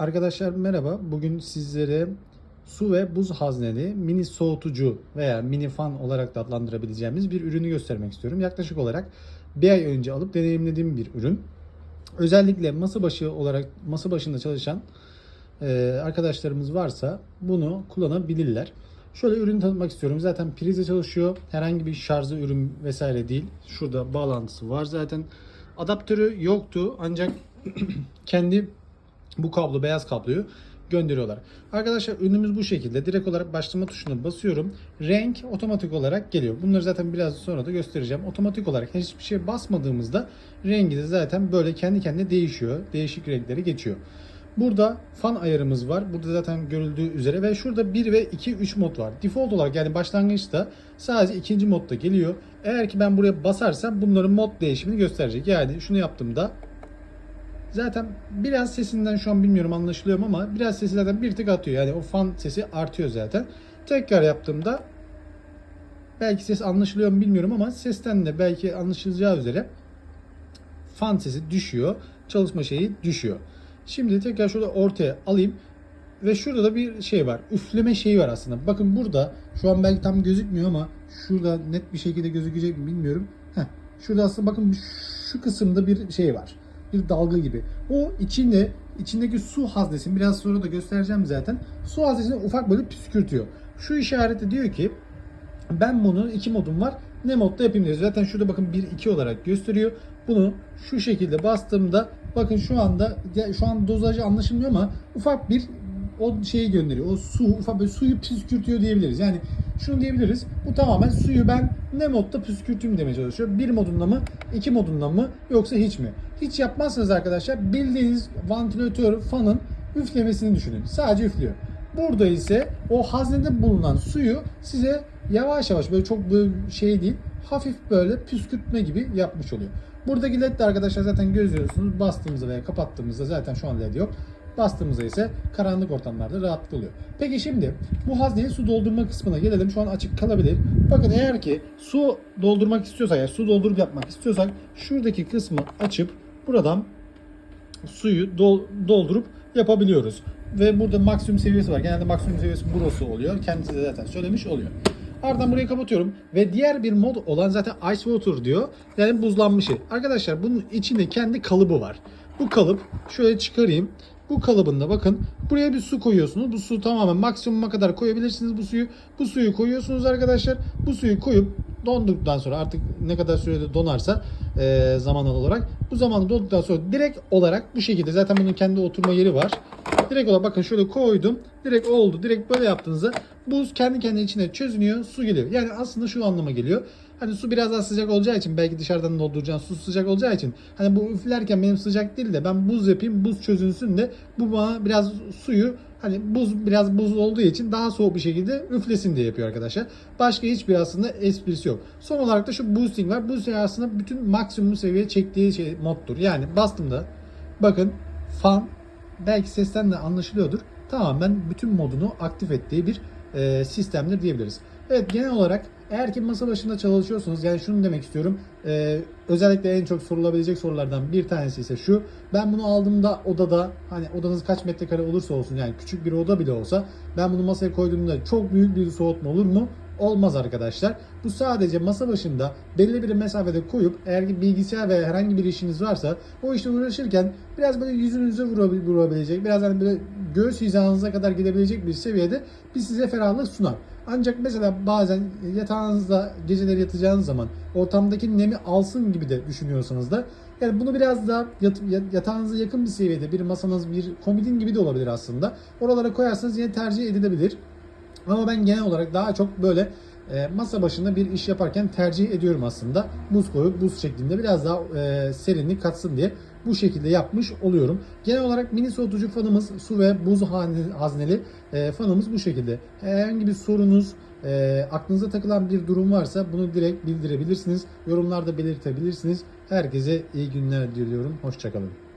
Arkadaşlar merhaba. Bugün sizlere su ve buz hazneli mini soğutucu veya mini fan olarak da adlandırabileceğimiz bir ürünü göstermek istiyorum. Yaklaşık olarak bir ay önce alıp deneyimlediğim bir ürün. Özellikle masa başı olarak masa başında çalışan e, arkadaşlarımız varsa bunu kullanabilirler. Şöyle ürünü tanıtmak istiyorum. Zaten prizle çalışıyor. Herhangi bir şarjlı ürün vesaire değil. Şurada bağlantısı var zaten. Adaptörü yoktu ancak kendi bu kablo beyaz kabloyu gönderiyorlar. Arkadaşlar ürünümüz bu şekilde. Direkt olarak başlama tuşuna basıyorum. Renk otomatik olarak geliyor. Bunları zaten biraz sonra da göstereceğim. Otomatik olarak hiçbir şey basmadığımızda rengi de zaten böyle kendi kendine değişiyor. Değişik renkleri geçiyor. Burada fan ayarımız var. Burada zaten görüldüğü üzere ve şurada 1 ve 2 3 mod var. Default olarak yani başlangıçta sadece ikinci modda geliyor. Eğer ki ben buraya basarsam bunların mod değişimini gösterecek. Yani şunu yaptığımda Zaten biraz sesinden şu an bilmiyorum anlaşılıyor mu ama biraz sesi zaten bir tık atıyor. Yani o fan sesi artıyor zaten. Tekrar yaptığımda belki ses anlaşılıyor mu bilmiyorum ama sesten de belki anlaşılacağı üzere fan sesi düşüyor. Çalışma şeyi düşüyor. Şimdi tekrar şurada ortaya alayım. Ve şurada da bir şey var. Üfleme şeyi var aslında. Bakın burada şu an belki tam gözükmüyor ama şurada net bir şekilde gözükecek mi bilmiyorum. Heh, şurada aslında bakın şu kısımda bir şey var bir dalga gibi. O içinde içindeki su haznesini biraz sonra da göstereceğim zaten. Su haznesini ufak böyle püskürtüyor. Şu işareti diyor ki ben bunu iki modum var. Ne modda yapayım diyor. Zaten şurada bakın 1-2 olarak gösteriyor. Bunu şu şekilde bastığımda bakın şu anda şu an dozajı anlaşılmıyor ama ufak bir o şeyi gönderiyor. O su ufak böyle suyu püskürtüyor diyebiliriz. Yani şunu diyebiliriz. Bu tamamen suyu ben ne modda püskürteyim demeye çalışıyor. Bir modunda mı, iki modunda mı yoksa hiç mi? Hiç yapmazsanız arkadaşlar bildiğiniz vantilatör fanın üflemesini düşünün. Sadece üflüyor. Burada ise o haznede bulunan suyu size yavaş yavaş böyle çok böyle şey değil hafif böyle püskürtme gibi yapmış oluyor. Buradaki led de arkadaşlar zaten gözlüyorsunuz. Bastığımızda veya kapattığımızda zaten şu an led yok. Bastığımızda ise karanlık ortamlarda rahatlıkla oluyor. Peki şimdi bu hazneyi su doldurma kısmına gelelim. Şu an açık kalabilir. Bakın eğer ki su doldurmak istiyorsak, yani su doldurup yapmak istiyorsak şuradaki kısmı açıp buradan suyu dol, doldurup yapabiliyoruz. Ve burada maksimum seviyesi var. Genelde maksimum seviyesi burası oluyor. Kendisi de zaten söylemiş oluyor. Ardından burayı kapatıyorum. Ve diğer bir mod olan zaten Ice Water diyor. Yani buzlanmışı. Arkadaşlar bunun içinde kendi kalıbı var. Bu kalıp şöyle çıkarayım. Bu kalıbında bakın buraya bir su koyuyorsunuz. Bu su tamamen maksimuma kadar koyabilirsiniz bu suyu. Bu suyu koyuyorsunuz arkadaşlar. Bu suyu koyup donduktan sonra artık ne kadar sürede donarsa e, zaman olarak bu zamanı donduktan sonra direkt olarak bu şekilde zaten bunun kendi oturma yeri var. Direkt olarak bakın şöyle koydum. Direkt oldu. Direkt böyle yaptığınızda buz kendi kendine içine çözünüyor. Su geliyor. Yani aslında şu anlama geliyor. Hani su biraz daha sıcak olacağı için belki dışarıdan dolduracağın su sıcak olacağı için hani bu üflerken benim sıcak değil de ben buz yapayım buz çözünsün de bu bana biraz suyu hani buz biraz buz olduğu için daha soğuk bir şekilde üflesin diye yapıyor arkadaşlar. Başka hiçbir aslında esprisi yok. Son olarak da şu boosting var. Boosting aslında bütün maksimum seviyeye çektiği şey moddur. Yani bastığımda bakın fan belki sesten de anlaşılıyordur. Tamamen bütün modunu aktif ettiği bir e, sistemdir diyebiliriz. Evet genel olarak eğer ki masa başında çalışıyorsunuz yani şunu demek istiyorum. E, özellikle en çok sorulabilecek sorulardan bir tanesi ise şu. Ben bunu aldığımda odada hani odanız kaç metrekare olursa olsun yani küçük bir oda bile olsa ben bunu masaya koyduğumda çok büyük bir soğutma olur mu? Olmaz arkadaşlar. Bu sadece masa başında belli bir mesafede koyup eğer ki bilgisayar veya herhangi bir işiniz varsa o işte uğraşırken biraz böyle yüzünüze vurabilecek, biraz hani böyle göğüs hizanıza kadar gidebilecek bir seviyede bir size ferahlık sunar. Ancak mesela bazen yatağınızda geceleri yatacağınız zaman ortamdaki nemi alsın gibi de düşünüyorsanız da yani bunu biraz daha yat, yatağınıza yakın bir seviyede bir masanız bir komodin gibi de olabilir aslında. Oralara koyarsanız yine tercih edilebilir. Ama ben genel olarak daha çok böyle e, masa başında bir iş yaparken tercih ediyorum aslında. Buz koyup buz şeklinde biraz daha e, serinlik katsın diye bu şekilde yapmış oluyorum. Genel olarak mini soğutucu fanımız su ve buz hazneli e, fanımız bu şekilde. Herhangi bir sorunuz, e, aklınıza takılan bir durum varsa bunu direkt bildirebilirsiniz. Yorumlarda belirtebilirsiniz. Herkese iyi günler diliyorum. Hoşçakalın.